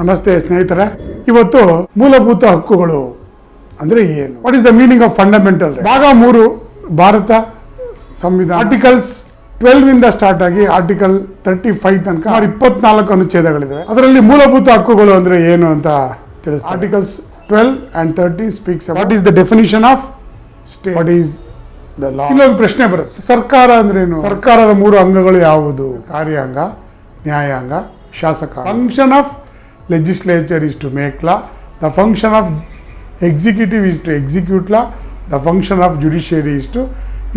ನಮಸ್ತೆ ಸ್ನೇಹಿತರೆ. ಇವತ್ತು ಮೂಲಭೂತ ಹಕ್ಕುಗಳು ಅಂದ್ರೆ ಏನು? What is the meaning of fundamental ಭಾಗ ಮೂರು ಭಾರತ ಸಂವಿಧಾನ. ಆರ್ಟಿಕಲ್ಸ್ ಟ್ವೆಲ್ವ್ ಇಂದ ಸ್ಟಾರ್ಟ್ ಆಗಿ ಆರ್ಟಿಕಲ್ ತರ್ಟಿ ಫೈವ್ ತನಕ ಇಪ್ಪತ್ನಾಲ್ಕು ಅನುಚ್ಛೇದಗಳಿವೆ ಅದರಲ್ಲಿ ಮೂಲಭೂತ ಹಕ್ಕುಗಳು ಅಂದ್ರೆ ಏನು ಅಂತ ತಿಳಿಸ್ತಾರೆ? Articles twelve and thirty speaks what is the definition of state what is the law ಇಲ್ಲೊಂದು ಪ್ರಶ್ನೆ ಬರುತ್ತೆ. ಸರ್ಕಾರ ಅಂದ್ರೇನು ಸರ್ಕಾರದ ಮೂರು ಅಂಗಗಳು ಯಾವುದು? ಕಾರ್ಯಾಂಗ ನ್ಯಾಯಾಂಗ ಶಾಸಕ. Function of legislature is to make law, the function of executive is to execute law, the function ಆಫ್ judiciary is to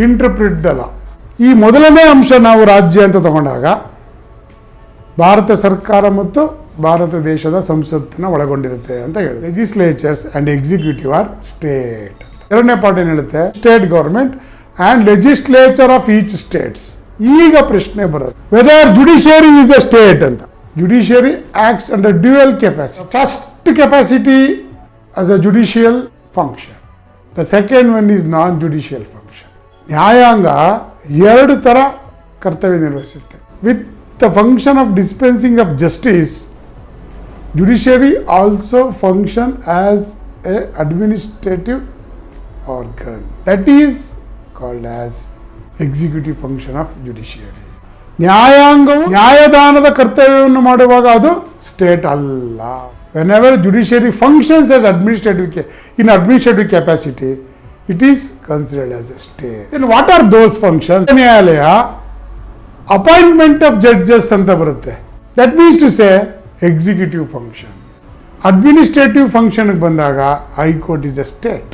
interpret the law ಈ ಮೊದಲನೇ ಅಂಶ ನಾವು ರಾಜ್ಯ ಅಂತ ತಗೊಂಡಾಗ ಭಾರತ ಸರ್ಕಾರ ಮತ್ತು ಭಾರತ ದೇಶದ ಸಂಸತ್ತನ್ನ ಒಳಗೊಂಡಿರುತ್ತೆ ಅಂತ ಹೇಳಿ legislatures and executive or state ಎರಡನೇ ಪಾರ್ಟ್ ಏನು ಹೇಳುತ್ತೆ? State government and legislature of each states ಈಗ ಪ್ರಶ್ನೆ ಬರೋದು whether judiciary is a state ಅಂತ. Judiciary acts under dual capacity first capacity as a judicial function the second one is non judicial function ನ್ಯಾಯಾಂಗ ಎರಡು ಥರ ಕರ್ತವ್ಯ ನಿರ್ವಹಿಸುತ್ತೆ with the function of dispensing of justice judiciary also function as a administrative organ that is called as executive function of judiciary ನ್ಯಾಯಾಂಗವು ನ್ಯಾಯದಾನದ ಕರ್ತವ್ಯವನ್ನು ಮಾಡುವಾಗ ಅದು state ಅಲ್ಲ. Whenever judiciary functions as administrative K in administrative capacity it is considered as a state then what are those function ನ್ಯಾಯಾಲಯ appointment of judges ಅಂತ ಬರುತ್ತೆ. That means to say executive function administrative ಫಂಕ್ಷನ್ಗೆ ಬಂದಾಗ high court is a state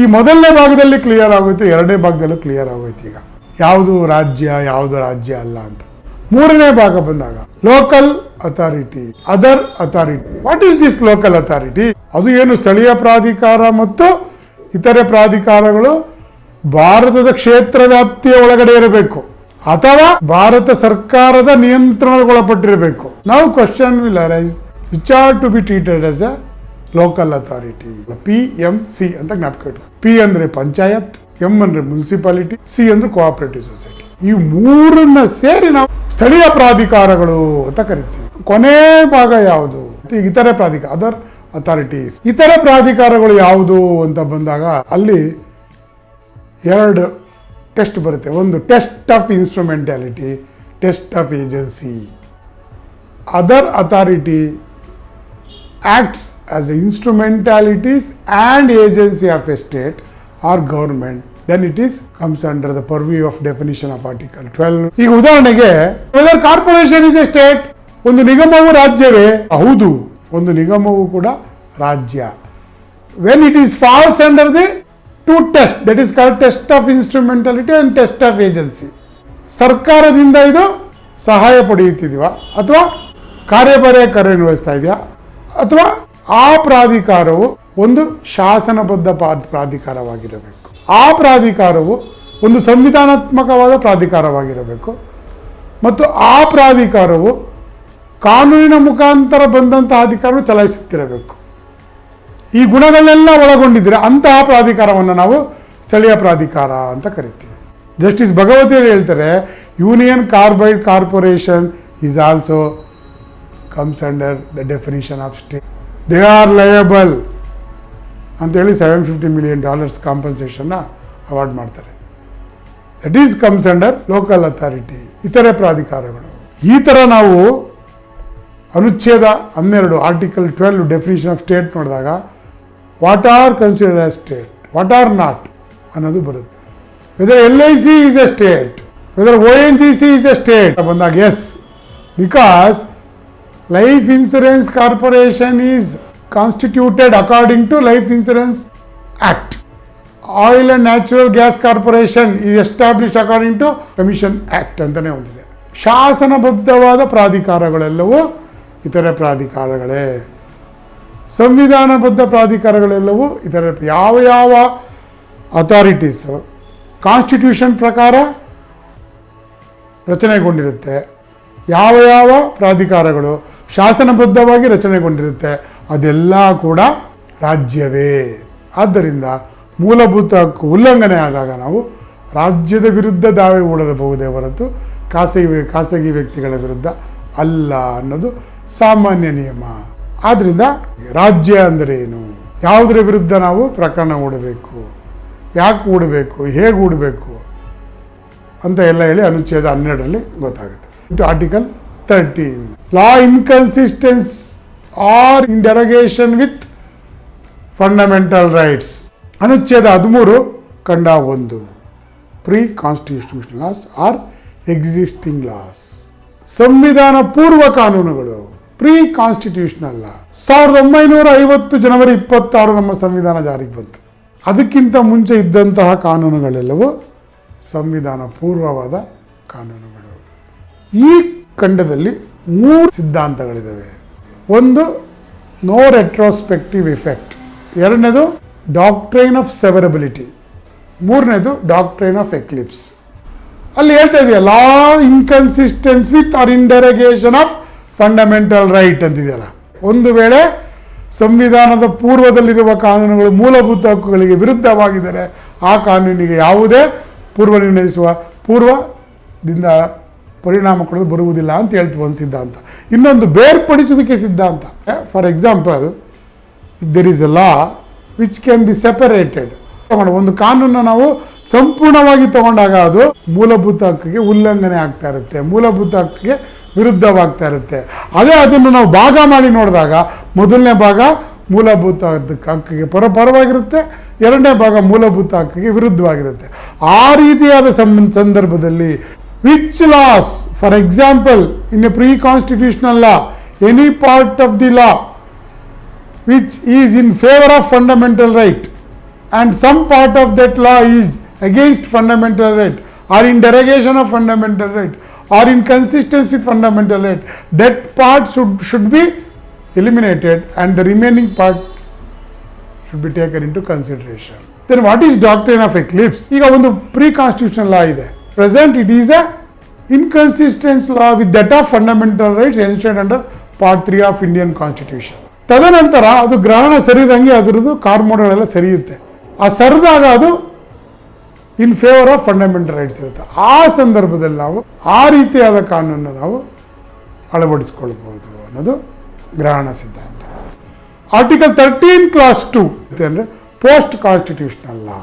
ಈ ಮೊದಲನೇ ಭಾಗದಲ್ಲಿ clear ಆಗೋಯ್ತು, ಎರಡನೇ ಭಾಗದಲ್ಲೂ ಕ್ಲಿಯರ್ ಆಗೋಯ್ತು ಈಗ. ಯಾವುದು ರಾಜ್ಯ ಯಾವುದು ರಾಜ್ಯ ಅಲ್ಲ ಅಂತ. ಮೂರನೇ ಭಾಗ ಬಂದಾಗ local authority other authority what is this local authority ಅದು ಏನು ಸ್ಥಳೀಯ ಪ್ರಾಧಿಕಾರ ಮತ್ತು ಇತರೆ ಪ್ರಾಧಿಕಾರಗಳು ಭಾರತದ ಕ್ಷೇತ್ರ ವ್ಯಾಪ್ತಿಯ ಒಳಗಡೆ ಇರಬೇಕು ಅಥವಾ ಭಾರತ ಸರ್ಕಾರದ ನಿಯಂತ್ರಣಗೊಳಪಟ್ಟಿರಬೇಕು. ನಾವು question will arise which are to be treated as a local authority P M C ಅಂತ ಜ್ಞಾಪಕ ಇಟ್ಕೊ. ಪಿ ಅಂದ್ರೆ ಪಂಚಾಯತ್ ಎಂ ಅಂದ್ರೆ ಮುನ್ಸಿಪಾಲಿಟಿ, ಸಿ ಅಂದ್ರೆ ಕೋಆಪರೇಟಿವ್ ಸೊಸೈಟಿ ಈ ಮೂರನ್ನ ಸೇರಿ ನಾವು ಸ್ಥಳೀಯ ಪ್ರಾಧಿಕಾರಗಳು ಅಂತ ಕರಿತೀವಿ. ಕೊನೆ ಭಾಗ ಯಾವುದು? ಇತರೆ ಪ್ರಾಧಿಕಾರ ಅದರ್ ಅಥಾರಿಟೀಸ್ ಇತರೆ ಪ್ರಾಧಿಕಾರಗಳು ಯಾವುದು ಅಂತ ಬಂದಾಗ ಅಲ್ಲಿ ಎರಡು ಟೆಸ್ಟ್ ಬರುತ್ತೆ. ಒಂದು test of instrumentality test of agency other authority acts as instrumentalities and agency of a state or government then it is comes under the purview of definition of article 12 ಈಗ ಉದಾಹರಣೆಗೆ whether corporation is a state ಒಂದು ನಿಗಮವು ರಾಜ್ಯವೇ? ಹೌದು, ಒಂದು ನಿಗಮವು ಕೂಡ ರಾಜ್ಯ. When it is falls under the two test that is called test of instrumentality and test of agency ಸರ್ಕಾರದಿಂದ ಇದು ಸಹಾಯ ಪಡೆಯುತ್ತಿದೆಯಾ? ಅಥವಾ ಕಾರ್ಯಭಾರ ಕಾರ್ಯನಿರ್ವಹಿಸ್ತಾ ಇದೆಯಾ? ಅಥವಾ ಆ ಪ್ರಾಧಿಕಾರವು ಒಂದು ಶಾಸನಬದ್ಧ ಪ್ರಾಧಿಕಾರವಾಗಿರಬೇಕು. ಆ ಪ್ರಾಧಿಕಾರವು ಒಂದು ಸಂವಿಧಾನಾತ್ಮಕವಾದ ಪ್ರಾಧಿಕಾರವಾಗಿರಬೇಕು. ಮತ್ತು ಆ ಪ್ರಾಧಿಕಾರವು ಕಾನೂನಿನ ಮುಖಾಂತರ ಬಂದಂತಹ ಅಧಿಕಾರವನ್ನು ಚಲಾಯಿಸುತ್ತಿರಬೇಕು. ಈ ಗುಣಗಳನ್ನೆಲ್ಲ ಒಳಗೊಂಡಿದ್ದರೆ ಅಂತಹ ಪ್ರಾಧಿಕಾರವನ್ನು ನಾವು ಸ್ಥಳೀಯ ಪ್ರಾಧಿಕಾರ ಅಂತ ಕರಿತೀವಿ. ಜಸ್ಟಿಸ್ ಭಗವತಿಯರು ಹೇಳ್ತಾರೆ Union Carbide corporation is also comes under the definition of state they are liable ಅಂತೇಳಿ ಸೆವೆನ್ ಫಿಫ್ಟಿ ಮಿಲಿಯನ್ ಡಾಲರ್ಸ್ ಕಾಂಪನ್ಸೇಷನ್ನ ಅವಾರ್ಡ್ ಮಾಡ್ತಾರೆ. That is comes under local authority ಇತರೆ ಪ್ರಾಧಿಕಾರಗಳು. ಈ ಥರ ನಾವು ಅನುಚ್ಛೇದ ಹನ್ನೆರಡು article twelve definition of state ನೋಡಿದಾಗ what are consider a state what are not ಅನ್ನೋದು ಬರುತ್ತೆ. Whether L I C is a state whether O N G C is a state ಬಂದಾಗ yes because life insurance corporation is constituted according to life insurance act oil and natural gas corporation ಈ established according to commission act ಅಂತಲೇ ಹೊಂದಿದೆ ಶಾಸನಬದ್ಧವಾದ ಪ್ರಾಧಿಕಾರಗಳೆಲ್ಲವೂ ಇತರೆ ಪ್ರಾಧಿಕಾರಗಳೇ. ಸಂವಿಧಾನಬದ್ಧ ಪ್ರಾಧಿಕಾರಗಳೆಲ್ಲವೂ ಇತರ ಯಾವ ಯಾವ ಅಥಾರಿಟೀಸು ಕಾನ್ಸ್ಟಿಟ್ಯೂಷನ್ ಪ್ರಕಾರ ರಚನೆಗೊಂಡಿರುತ್ತೆ. ಯಾವ ಯಾವ ಪ್ರಾಧಿಕಾರಗಳು ಶಾಸನಬದ್ಧವಾಗಿ ರಚನೆಗೊಂಡಿರುತ್ತೆ. ಅದೆಲ್ಲ ಕೂಡ ರಾಜ್ಯವೇ. ಆದ್ದರಿಂದ ಮೂಲಭೂತ ಹಕ್ಕು ಉಲ್ಲಂಘನೆ ಆದಾಗ ನಾವು ರಾಜ್ಯದ ವಿರುದ್ಧ ದಾವೆ ಹೂಡಬಹುದೇ ಹೊರತು ಖಾಸಗಿ ಖಾಸಗಿ ವ್ಯಕ್ತಿಗಳ ವಿರುದ್ಧ ಅಲ್ಲ ಅನ್ನೋದು ಸಾಮಾನ್ಯ ನಿಯಮ. ಆದ್ದರಿಂದ ರಾಜ್ಯ ಅಂದರೆ ಏನು? ಯಾವುದರ ವಿರುದ್ಧ ನಾವು ಪ್ರಕರಣ ಓಡಬೇಕು ಯಾಕೆ ಓಡಬೇಕು ಹೇಗೆ ಓಡಬೇಕು ಅಂತ ಎಲ್ಲ ಹೇಳಿ ಅನುಚ್ಛೇದ ಹನ್ನೆರಡರಲ್ಲಿ ಗೊತ್ತಾಗುತ್ತೆ. Article thirteen law inconsistence or in derogation with fundamental rights ಅನುಚ್ಛೇದ ಹದಿಮೂರು, ಖಂಡ ಒಂದು. Pre constitutional laws or existing laws ಸಂವಿಧಾನ ಪೂರ್ವ ಕಾನೂನುಗಳು. ಪ್ರೀ ಕಾನ್ಸ್ಟಿಟ್ಯೂಷನಲ್ ಸಾವಿರದ ಒಂಬೈನೂರ ಐವತ್ತು ಜನವರಿ ಇಪ್ಪತ್ತಾರು ನಮ್ಮ ಸಂವಿಧಾನ ಜಾರಿಗೆ ಬಂತು. ಅದಕ್ಕಿಂತ ಮುಂಚೆ ಇದ್ದಂತಹ ಕಾನೂನುಗಳೆಲ್ಲವೂ ಸಂವಿಧಾನ ಪೂರ್ವವಾದ ಕಾನೂನುಗಳು. ಈ ಖಂಡದಲ್ಲಿ ಮೂರು ಸಿದ್ಧಾಂತಗಳಿದ್ದಾವೆ ಒಂದು ನೋ ರೆಟ್ರೋಸ್ಪೆಕ್ಟಿವ್ ಇಫೆಕ್ಟ್ ಎರಡನೇದು ಡಾಕ್ಟ್ರೈನ್ ಆಫ್ ಸೆವರಬಿಲಿಟಿ ಮೂರನೇದು ಡಾಕ್ಟ್ರೈನ್ ಆಫ್ ಎಕ್ಲಿಪ್ಸ್ ಅಲ್ಲಿ ಹೇಳ್ತಾ ಇದೆಯಲ್ಲ law inconsistence with or in derogation of fundamental right ಅಂತಿದೆಯಲ್ಲ. ಒಂದು ವೇಳೆ ಸಂವಿಧಾನದ ಪೂರ್ವದಲ್ಲಿರುವ ಕಾನೂನುಗಳು ಮೂಲಭೂತ ಹಕ್ಕುಗಳಿಗೆ ವಿರುದ್ಧವಾಗಿದ್ದರೆ ಆ ಕಾನೂನಿಗೆ ಯಾವುದೇ ಪೂರ್ವ ನಿರ್ಣಯಿಸುವ ಪೂರ್ವದಿಂದ ಪರಿಣಾಮ ಕೊಡಲು ಬರುವುದಿಲ್ಲ ಅಂತ ಹೇಳ್ತೀವಿ ಒಂದು ಸಿದ್ಧಾಂತ. ಇನ್ನೊಂದು ಬೇರ್ಪಡಿಸುವಿಕೆ ಸಿದ್ಧಾಂತ. For example if there is a law which can be separated ಒಂದು ಕಾನೂನನ್ನು ನಾವು ಸಂಪೂರ್ಣವಾಗಿ ತಗೊಂಡಾಗ ಅದು ಮೂಲಭೂತ ಹಕ್ಕಿಗೆ ಉಲ್ಲಂಘನೆ ಆಗ್ತಾ ಇರುತ್ತೆ, ಮೂಲಭೂತ ಹಕ್ಕಿಗೆ ವಿರುದ್ಧವಾಗ್ತಾ ಇರುತ್ತೆ. ಅದೇ ಅದನ್ನು ನಾವು ಭಾಗ ಮಾಡಿ ನೋಡಿದಾಗ ಮೊದಲನೇ ಭಾಗ ಮೂಲಭೂತ ಹಕ್ಕಿಗೆ ಪರಪರವಾಗಿರುತ್ತೆ, ಎರಡನೇ ಭಾಗ ಮೂಲಭೂತ ಹಕ್ಕಿಗೆ ವಿರುದ್ಧವಾಗಿರುತ್ತೆ. ಆ ರೀತಿಯಾದ ಸಂದರ್ಭದಲ್ಲಿ which laws for example in a pre constitutional law any part of the law which is in favor of fundamental right and some part of that law is against fundamental right or in derogation of fundamental right or in consistence with fundamental right that part should should be eliminated and the remaining part should be taken into consideration then what is doctrine of eclipse ಈಗ ಒಂದು pre constitutional ಲಾ ಇದೆ Present it is a inconsistence law with that of fundamental rights enshrined under part three of Indian constitution ತದನಂತರ ಅದು ಗ್ರಹಣ ಸರಿದಂಗೆ ಅದರದ್ದು ಕಾರ್ಮೋಡಗಳೆಲ್ಲ ಸರಿಯುತ್ತೆ. ಆ ಸರಿದಾಗ ಅದು in favour of fundamental rights ಇರುತ್ತೆ. ಆ ಸಂದರ್ಭದಲ್ಲಿ ನಾವು ಆ ರೀತಿಯಾದ ಕಾನೂನನ್ನು ನಾವು ಅಳವಡಿಸ್ಕೊಳ್ಬಹುದು ಅನ್ನೋದು ಗ್ರಹಣ ಸಿದ್ಧಾಂತ. ಆರ್ಟಿಕಲ್ ತರ್ಟೀನ್ ಕ್ಲಾಸ್ ಟು ಅಂದರೆ ಪೋಸ್ಟ್ ಕಾನ್ಸ್ಟಿಟ್ಯೂಷನಲ್ ಲಾ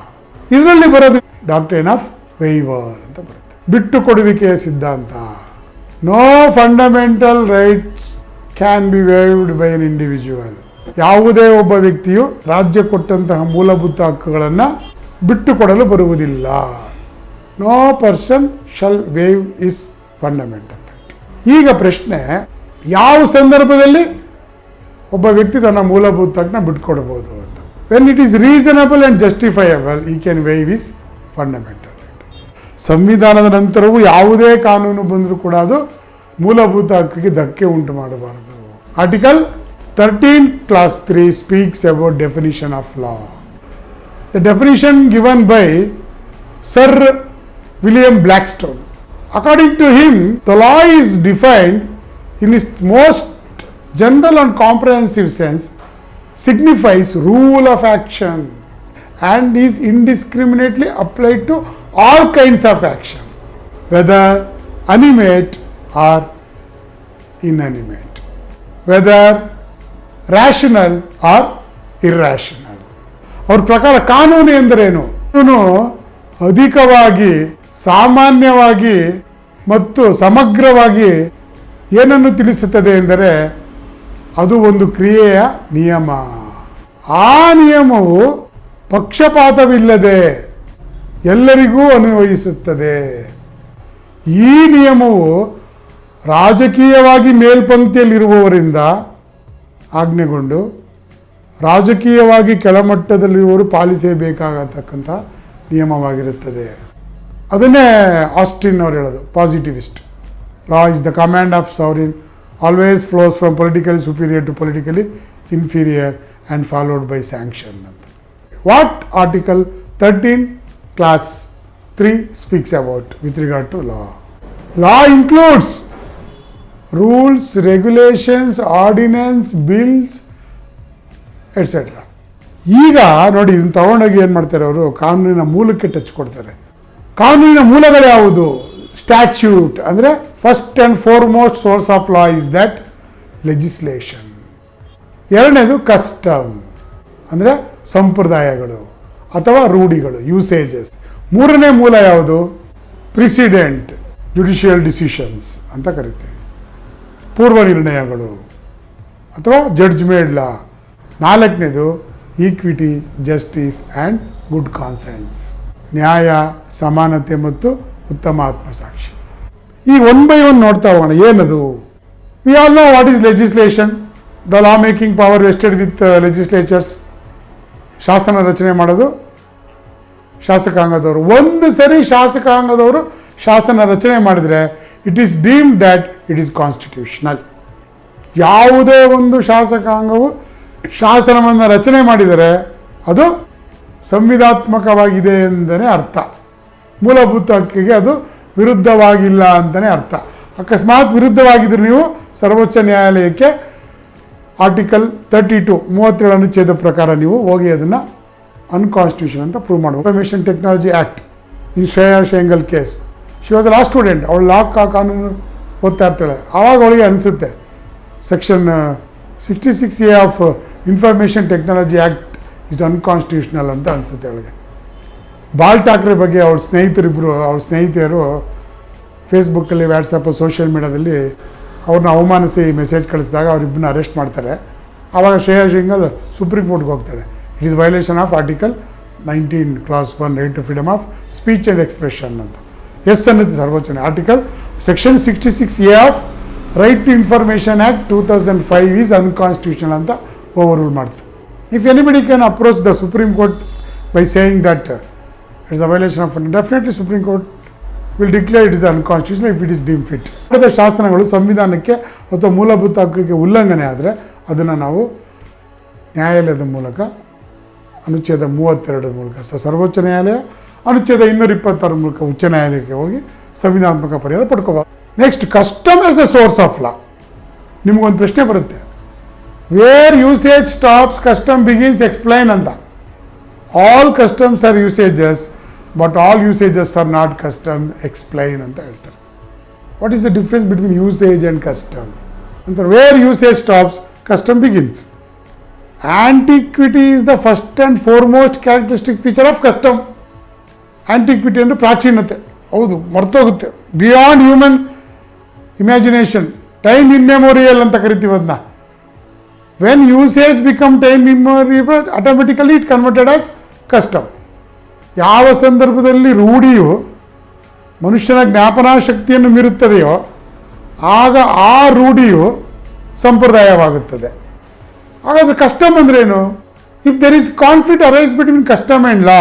ಇದರಲ್ಲಿ ಬರೋದು ಡಾಕ್ಟ್ರೇನ್ ಆಫ್ ವೈವರ್ ಅಂತ ಬರುತ್ತೆ. ಬಿಟ್ಟು ಕೊಡುವಿಕೆಯ ಸಿದ್ಧಾಂತ. No fundamental rights can be waived by an individual ಯಾವುದೇ ಒಬ್ಬ ವ್ಯಕ್ತಿಯು ರಾಜ್ಯ ಕೊಟ್ಟಂತಹ ಮೂಲಭೂತ ಹಕ್ಕುಗಳನ್ನು ಬಿಟ್ಟು ಕೊಡಲು ಬರುವುದಿಲ್ಲ. No person shall waive is fundamental right ಈಗ ಪ್ರಶ್ನೆ, ಯಾವ ಸಂದರ್ಭದಲ್ಲಿ ಒಬ್ಬ ವ್ಯಕ್ತಿ ತನ್ನ ಮೂಲಭೂತ ಹಕ್ಕನ್ನ ಬಿಟ್ಕೊಡ್ಬೋದು ಅಂತ. When it is reasonable and justifiable he can waive his fundamental ಸಂವಿಧಾನದ ನಂತರವೂ ಯಾವುದೇ ಕಾನೂನು ಬಂದರೂ ಕೂಡ ಅದು ಮೂಲಭೂತ ಹಕ್ಕಿಗೆ ಧಕ್ಕೆ ಉಂಟು ಮಾಡಬಾರದು. Article thirteen clause three speaks about definition of law the definition given by sir William Blackstone according to him the law is defined in is most general and comprehensive sense signifies rule of action and is indiscriminately applied to all kinds of action, whether animate or inanimate, whether rational or irrational. ಅವ್ರ ಪ್ರಕಾರ ಕಾನೂನು ಎಂದರೇನು? ಕಾನೂನು ಅಧಿಕವಾಗಿ, ಸಾಮಾನ್ಯವಾಗಿ ಮತ್ತು ಸಮಗ್ರವಾಗಿ ಏನನ್ನು ತಿಳಿಸುತ್ತದೆ ಎಂದರೆ ಅದು ಒಂದು ಕ್ರಿಯೆಯ ನಿಯಮ. ಆ ನಿಯಮವು ಪಕ್ಷಪಾತವಿಲ್ಲದೆ ಎಲ್ಲರಿಗೂ ಅನ್ವಯಿಸುತ್ತದೆ. ಈ ನಿಯಮವು ರಾಜಕೀಯವಾಗಿ ಮೇಲ್ಪಂಕ್ತಿಯಲ್ಲಿರುವವರಿಂದ ಆಜ್ಞೆಗೊಂಡು ರಾಜಕೀಯವಾಗಿ ಕೆಳಮಟ್ಟದಲ್ಲಿರುವವರು ಪಾಲಿಸಬೇಕಾಗತಕ್ಕಂಥ ನಿಯಮವಾಗಿರುತ್ತದೆ. ಅದನ್ನೇ ಆಸ್ಟಿನ್ ಅವರು ಹೇಳೋದು positivist law is the command of sovereign always flows from politically superior to politically inferior and followed by sanction ಅಂತ what article thirteen clause three speaks about with regard to law law includes rules regulations ordinance bills, etc. ಈಗ ನೋಡಿ ಇದನ್ನು ತಗೊಂಡೋಗಿ ಏನು ಮಾಡ್ತಾರೆ ಅವರು? ಕಾನೂನಿನ ಮೂಲಕ್ಕೆ ಟಚ್ ಕೊಡ್ತಾರೆ. ಕಾನೂನಿನ ಮೂಲಗಳು ಯಾವುದು? ಸ್ಟ್ಯಾಚ್ಯೂಟ್ ಅಂದರೆ first and foremost source of law is that legislation ಎರಡನೇದು ಕಸ್ಟಮ್ ಅಂದರೆ ಸಂಪ್ರದಾಯಗಳು. ಅಥವಾ ರೂಢಿಗಳು ಯೂಸೇಜಸ್ ಮೂರನೇ ಮೂಲ ಯಾವುದು? ಪ್ರಿಸಿಡೆಂಟ್ ಜುಡಿಷಿಯಲ್ ಡಿಸಿಷನ್ಸ್ ಅಂತ ಕರಿತೀವಿ. ಪೂರ್ವ ನಿರ್ಣಯಗಳು ಅಥವಾ ಜಡ್ಜ್ಮೇಡ್ ಲಾ ನಾಲ್ಕನೇದು equity justice and good conscience ನ್ಯಾಯ, ಸಮಾನತೆ ಮತ್ತು ಉತ್ತಮ ಆತ್ಮಸಾಕ್ಷಿ. ಈ ಒನ್ ಬೈ ಒನ್ ನೋಡ್ತಾ ಹೋಗೋಣ. ಏನದು? We all know what is legislation the law making power vested with legislatures ಶಾಸನ ರಚನೆ ಮಾಡೋದು ಶಾಸಕಾಂಗದವರು. ಒಂದು ಸರಿ ಶಾಸಕಾಂಗದವರು ಶಾಸನ ರಚನೆ ಮಾಡಿದರೆ it is deem that it is constitutional ಯಾವುದೇ ಒಂದು ಶಾಸಕಾಂಗವು ಶಾಸನವನ್ನು ರಚನೆ ಮಾಡಿದರೆ, ಅದು ಸಂವಿಧಾತ್ಮಕವಾಗಿದೆ ಎಂದನೇ ಅರ್ಥ. ಮೂಲಭೂತ ಹಕ್ಕಿಗೆ ಅದು ವಿರುದ್ಧವಾಗಿಲ್ಲ ಅಂತಲೇ ಅರ್ಥ. ಅಕಸ್ಮಾತ್ ವಿರುದ್ಧವಾಗಿದ್ದರೆ ನೀವು ಸರ್ವೋಚ್ಚ ನ್ಯಾಯಾಲಯಕ್ಕೆ ಆರ್ಟಿಕಲ್ ತರ್ಟಿ ಟು ಮೂವತ್ತೇಳು ಅನುಚ್ಛೇದ ಪ್ರಕಾರ ನೀವು ಹೋಗಿ ಅದನ್ನು ಅನ್ಕಾನ್ಸ್ಟಿಟ್ಯೂಷನ್ ಅಂತ ಪ್ರೂವ್ ಮಾಡಿ ಇನ್ಫಾರ್ಮೇಷನ್ ಟೆಕ್ನಾಲಜಿ ಆ್ಯಕ್ಟ್ ಈ Shreya Singhal case she was law student ಅವಳು ಲಾ ಕಾನೂನು ಓದ್ತಾ ಇರ್ತಾಳೆ. ಆವಾಗ ಅವಳಿಗೆ ಅನಿಸುತ್ತೆ section sixty six A of information technology act is unconstitutional ಅಂತ ಅನಿಸುತ್ತೆ ಅವಳಿಗೆ. ಬಾಲ್ ಠಾಕ್ರೆ ಬಗ್ಗೆ ಅವ್ರ ಸ್ನೇಹಿತರಿಬ್ಬರು ಅವ್ರ ಸ್ನೇಹಿತೆಯರು ಫೇಸ್ಬುಕ್ಕಲ್ಲಿ ವ್ಯಾಟ್ಸಪ್ಪು ಸೋಷಿಯಲ್ ಮೀಡ್ಯಾದಲ್ಲಿ ಅವ್ರನ್ನ ಅವಮಾನಿಸಿ ಮೆಸೇಜ್ ಕಳಿಸಿದಾಗ ಅವರಿಬ್ಬರನ್ನ ಅರೆಸ್ಟ್ ಮಾಡ್ತಾರೆ. ಆವಾಗ ಶ್ರೇಯಾ ಸಿಂಗಲ್ ಸುಪ್ರೀಂ ಕೋರ್ಟ್ಗೆ ಹೋಗ್ತಾಳೆ. It is violation of article nineteen clause one right to freedom of speech and expression ಅಂತ. ಎಸ್ ಅನ್ನೋದು ಸರ್ವೋಚ್ಚ article section sixty six A of right to information act two thousand five is unconstitutional ಅಂತ overrule ಮಾಡ್ತು if anybody can approach the supreme court by saying that it's a violation of definitely supreme court will declare it is unconstitutional if it is deem fit ಭಾರತದ ಶಾಸನಗಳು ಸಂವಿಧಾನಕ್ಕೆ ಅಥವಾ ಮೂಲಭೂತ ಹಕ್ಕಕ್ಕೆ ಉಲ್ಲಂಘನೆ ಆದರೆ ಅದನ್ನು ನಾವು ನ್ಯಾಯಾಲಯದ ಮೂಲಕ, ಅನುಚ್ಛೇದ ಮೂವತ್ತೆರಡರ ಮೂಲಕ ಸರ್ವೋಚ್ಚ ನ್ಯಾಯಾಲಯ, ಅನುಚ್ಛೇದ ಇನ್ನೂರ ಇಪ್ಪತ್ತಾರ ಮೂಲಕ ಉಚ್ಚ ನ್ಯಾಯಾಲಯಕ್ಕೆ ಹೋಗಿ ಸಂವಿಧಾನಾತ್ಮಕ ಪರಿಹಾರ ಪಡ್ಕೋಬೋದು next custom as a source of law ನಿಮಗೊಂದು ಪ್ರಶ್ನೆ ಬರುತ್ತೆ. Where usage stops custom begins explain ಅಂತ. All customs are usages but all usages are not custom explain ಅಂತ ಹೇಳ್ತಾರೆ. What is the difference between usage and custom ಅಂತಾರೆ where usage stops custom begins antiquity is the first and foremost characteristic feature of custom antiquity ಅಂದರೆ ಪ್ರಾಚೀನತೆ. ಹೌದು, ಮರ್ತೋಗುತ್ತೆ. Beyond human imagination time immemorial ಅಂತ ಕರಿತೀವಿ ಅದನ್ನ when usage become time immemorial automatically it converted as custom ಯಾವ ಸಂದರ್ಭದಲ್ಲಿ ರೂಢಿಯು ಮನುಷ್ಯನ ಜ್ಞಾಪನಾ ಶಕ್ತಿಯನ್ನು ಮೀರುತ್ತದೆಯೋ ಆಗ ಆ ರೂಢಿಯು ಸಂಪ್ರದಾಯವಾಗುತ್ತದೆ. ಹಾಗಾದ್ರೆ ಕಸ್ಟಮ್ ಅಂದ್ರೇನು if there is conflict arise between custom and law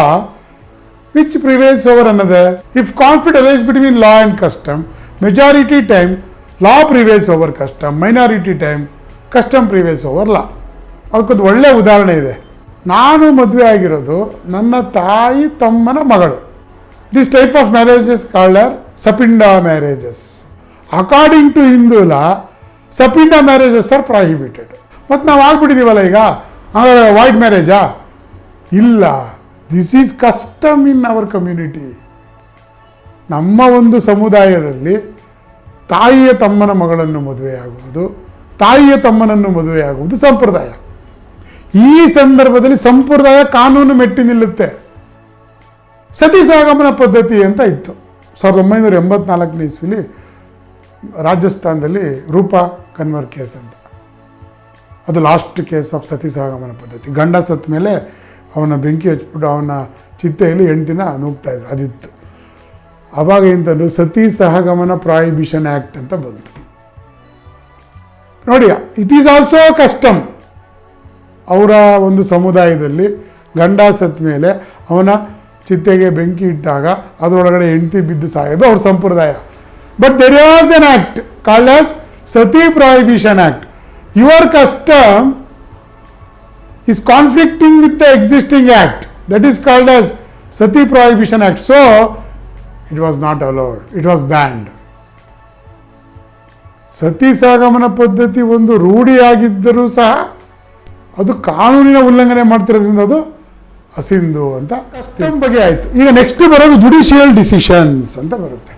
which prevails over ಅನ್ನದೆ if conflict arise between law and custom majority time law prevails over custom minority time custom prevails over law ಅದಕ್ಕೊಂದು ಒಳ್ಳೆಯ ಉದಾಹರಣೆ ಇದೆ. ನಾನು ಮದುವೆ ಆಗಿರೋದು ನನ್ನ ತಾಯಿ, ತಮ್ಮನ ಮಗಳು. This type of marriages called sapinda marriages according to Hindu sapinda marriages are prohibited ಮತ್ತು ನಾವು ಆಗ್ಬಿಟ್ಟಿದ್ದೀವಲ್ಲ ಈಗ? ವೈಟ್ ಮ್ಯಾರೇಜಾ ಇಲ್ಲ. This is custom in our community ನಮ್ಮ ಒಂದು ಸಮುದಾಯದಲ್ಲಿ ತಾಯಿಯ ತಮ್ಮನ ಮಗಳನ್ನು ಮದುವೆಯಾಗುವುದು, ತಾಯಿಯ ತಮ್ಮನನ್ನು ಮದುವೆಯಾಗುವುದು ಸಂಪ್ರದಾಯ. ಈ ಸಂದರ್ಭದಲ್ಲಿ ಸಂಪ್ರದಾಯ ಕಾನೂನು ಮೆಟ್ಟಿ ನಿಲ್ಲುತ್ತೆ. ಸತಿ ಸಾಗಮನ ಪದ್ಧತಿ ಅಂತ ಇತ್ತು. ಸಾವಿರದ ಒಂಬೈನೂರ ಎಂಬತ್ನಾಲ್ಕನೇ ಇಸ್ವಿಲಿ ರಾಜಸ್ಥಾನದಲ್ಲಿ ರೂಪಾ ಕನ್ವರ್ ಕೇಸ್ ಅಂತ. ಅದು ಲಾಸ್ಟ್ ಕೇಸ್ ಆಫ್ ಸತಿ ಸಾಗಮನ ಪದ್ಧತಿ. ಗಂಡ ಸತ್ತ ಮೇಲೆ ಅವನ ಬೆಂಕಿ ಹಚ್ಬಿಟ್ಟು ಅವನ ಚಿತ್ತೆಯಲ್ಲಿ ಹೆಂಡ್ತಿನ ನೂಗ್ತಾ ಇದ್ರು. ಅದಿತ್ತು. ಎಂತಂದ್ರು ಸತಿ ಸಹಗಮನ ಪ್ರಾಯಿಬಿಷನ್ ಆ್ಯಕ್ಟ್ ಅಂತ ಬಂತು. ನೋಡಿ ಇಟ್ ಈಸ್ ಆಲ್ಸೋ ಕಸ್ಟಮ್ ಅವರ ಒಂದು ಸಮುದಾಯದಲ್ಲಿ ಗಂಡ ಸತ್ತ ಮೇಲೆ ಅವನ ಚಿತ್ತೆಗೆ ಬೆಂಕಿ ಇಟ್ಟಾಗ ಅದರೊಳಗಡೆ ಹೆಂಡತಿ ಬಿದ್ದು ಸಾಯೋದು ಅವ್ರ ಸಂಪ್ರದಾಯ. But there was an act called as sati prohibition act your custom is conflicting with the existing act that is called as sati prohibition act so it was not allowed. It was banned sati ಸಾಗಮನ ಪದ್ಧತಿ ಒಂದು ರೂಢಿಯಾಗಿದ್ದರೂ ಸಹ ಅದು ಕಾನೂನಿನ ಉಲ್ಲಂಘನೆ ಮಾಡ್ತಿರೋದ್ರಿಂದ ಅದು ಅಸಿಂಧು ಅಂತ custom ಬಗ್ಗೆ ಆಯಿತು. ಈಗ ನೆಕ್ಸ್ಟ್ ಬರೋದು ಜುಡಿಷಿಯಲ್ ಡಿಸಿಷನ್ಸ್ ಅಂತ ಬರುತ್ತೆ.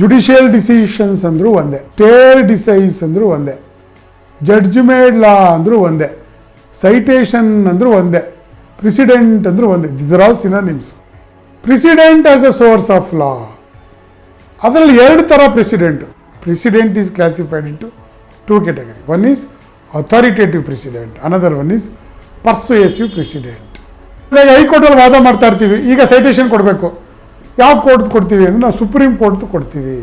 ಜುಡಿಷಿಯಲ್ ಡಿಸಿಷನ್ಸ್ ಅಂದರೂ ಒಂದೇ. ಟೇರ್ ಡಿಸೈಸ್ ಅಂದರೂ ಒಂದೇ. ಜಡ್ಜ್ಮೆಂಟ್ ಲಾ ಅಂದರೂ ಒಂದೇ. ಸೈಟೇಷನ್ ಅಂದರೂ ಒಂದೇ. ಪ್ರಿಸಿಡೆಂಟ್ ಅಂದರೂ ಒಂದೇ. This are all synonyms precedent as a source of law ಅದರಲ್ಲಿ ಎರಡು ಥರ precedent precedent is classified into two category one is authoritative precedent another one is persuasive precedent ಇವಾಗ ಹೈಕೋರ್ಟಲ್ಲಿ ವಾದ ಮಾಡ್ತಾ ಇರ್ತೀವಿ. ಈಗ ಸೈಟೇಷನ್ ಕೊಡಬೇಕು. ಯಾವ ಕೋರ್ಟ್ ಕೊಡ್ತೀವಿ ಅಂದರೆ ನಾವು ಸುಪ್ರೀಂ ಕೋರ್ಟ್ ಕೊಡ್ತೀವಿ.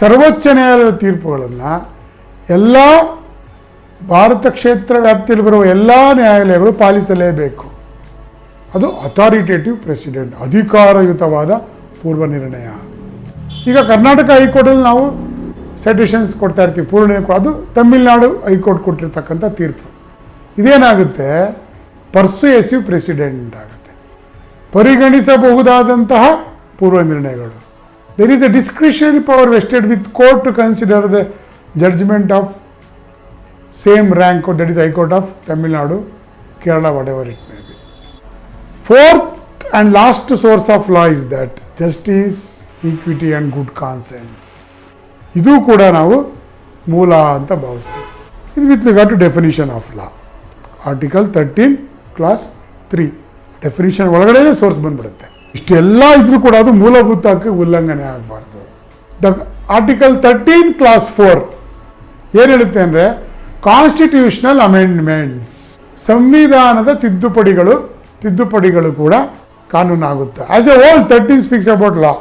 ಸರ್ವೋಚ್ಚ ನ್ಯಾಯಾಲಯದ ತೀರ್ಪುಗಳನ್ನು ಎಲ್ಲ ಭಾರತ ಕ್ಷೇತ್ರ ವ್ಯಾಪ್ತಿಯಲ್ಲಿ ಬರುವ ಎಲ್ಲ ನ್ಯಾಯಾಲಯಗಳು ಪಾಲಿಸಲೇಬೇಕು. ಅದು ಅಥಾರಿಟೇಟಿವ್ ಪ್ರೆಸಿಡೆಂಟ್ ಅಧಿಕಾರಯುತವಾದ ಪೂರ್ವ ನಿರ್ಣಯ. ಈಗ ಕರ್ನಾಟಕ ಹೈಕೋರ್ಟಲ್ಲಿ ನಾವು ಸೈಟೇಷನ್ಸ್ ಕೊಡ್ತಾ ಇರ್ತೀವಿ, ಪೂರ್ಣ ಅದು ತಮಿಳ್ನಾಡು ಹೈಕೋರ್ಟ್ ಕೊಟ್ಟಿರ್ತಕ್ಕಂಥ ತೀರ್ಪು. ಇದೇನಾಗುತ್ತೆ? ಪರ್ಸುಯೇಸಿವ್ ಪ್ರೆಸಿಡೆಂಟ್ ಆಗುತ್ತೆ. ಪರಿಗಣಿಸಬಹುದಾದಂತಹ ಪೂರ್ವ ನಿರ್ಣಯಗಳು. There is a discretionary power vested with court to consider the judgement of same rank that is high court of Tamil Nadu Kerala whatever it may be fourth and last source of law is that justice equity and good conscience ಇದು ಕೂಡ ನಾವು ಮೂಲ ಅಂತ ಭಾವಿಸ್ತೀವಿ. ಇದು with regard to definition of law article thirteen clause three definition ಒಳಗಡೆನೇ source ಬಂದ್ಬಿಡುತ್ತೆ. ಇಷ್ಟೆಲ್ಲ ಇದ್ರೂ ಕೂಡ ಅದು ಮೂಲಭೂತ ಉಲ್ಲಂಘನೆ ಆಗಬಾರ್ದು. The article thirteen clause four ಏನು ಹೇಳುತ್ತೆ ಅಂದರೆ ಕಾನ್ಸ್ಟಿಟ್ಯೂಷನಲ್ ಅಮೆಂಡ್ಮೆಂಟ್ಸ್ ಸಂವಿಧಾನದ ತಿದ್ದುಪಡಿಗಳು ತಿದ್ದುಪಡಿಗಳು ಕೂಡ ಕಾನೂನಾಗುತ್ತೆ. As a whole thirteen speaks about law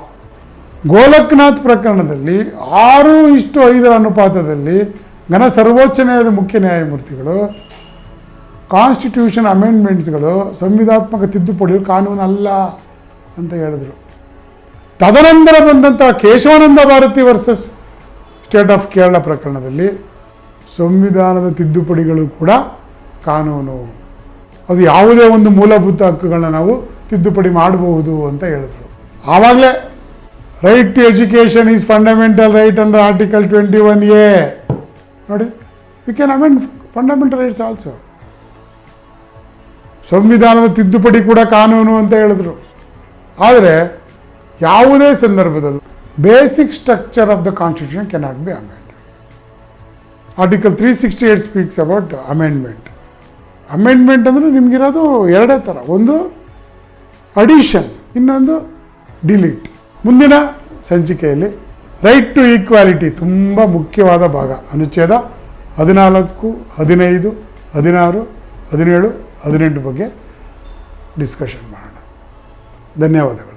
Golaknath ಪ್ರಕರಣದಲ್ಲಿ ಆರು ಇಷ್ಟು ಐದರ ಅನುಪಾತದಲ್ಲಿ ಘನ ಸರ್ವೋಚ್ಚ ನ್ಯಾಯದ ಮುಖ್ಯ ನ್ಯಾಯಮೂರ್ತಿಗಳು ಕಾನ್ಸ್ಟಿಟ್ಯೂಷನ್ ಅಮೆಂಡ್ಮೆಂಟ್ಸ್ಗಳು ಸಂವಿಧಾತ್ಮಕ ತಿದ್ದುಪಡಿ ಕಾನೂನು ಅಲ್ಲ ಅಂತ ಹೇಳಿದರು. ತದನಂತರ ಬಂದಂಥ Keshavananda Bharati versus state of Kerala ಪ್ರಕರಣದಲ್ಲಿ ಸಂವಿಧಾನದ ತಿದ್ದುಪಡಿಗಳು ಕೂಡ ಕಾನೂನು. ಅದು ಯಾವುದೇ ಒಂದು ಮೂಲಭೂತ ಹಕ್ಕುಗಳನ್ನ ನಾವು ತಿದ್ದುಪಡಿ ಮಾಡಬಹುದು ಅಂತ ಹೇಳಿದ್ರು. ಆವಾಗಲೇ right to education is fundamental right under article twenty one A ನೋಡಿ we can amend fundamental rights also ಸಂವಿಧಾನದ ತಿದ್ದುಪಡಿ ಕೂಡ ಕಾನೂನು ಅಂತ ಹೇಳಿದ್ರು. ಆದರೆ ಯಾವುದೇ ಸಂದರ್ಭದಲ್ಲಿ basic structure of the constitution cannot be amend article three sixty eight speaks about amendment amendment ಅಂದರೆ ನಿಮಗಿರೋದು ಎರಡೇ ಥರ ಒಂದು ಅಡಿಷನ್ ಇನ್ನೊಂದು ಡಿಲೀಟ್ ಮುಂದಿನ ಸಂಚಿಕೆಯಲ್ಲಿ ರೈಟ್ ಟು ಈಕ್ವಾಲಿಟಿ ತುಂಬ ಮುಖ್ಯವಾದ ಭಾಗ, ಅನುಚ್ಛೇದ ಹದಿನಾಲ್ಕು, ಹದಿನೈದು, ಹದಿನಾರು, ಹದಿನೇಳು, ಹದಿನೆಂಟು ಬಗ್ಗೆ ಡಿಸ್ಕಷನ್ ಮಾಡೋಣ. ಧನ್ಯವಾದಗಳು.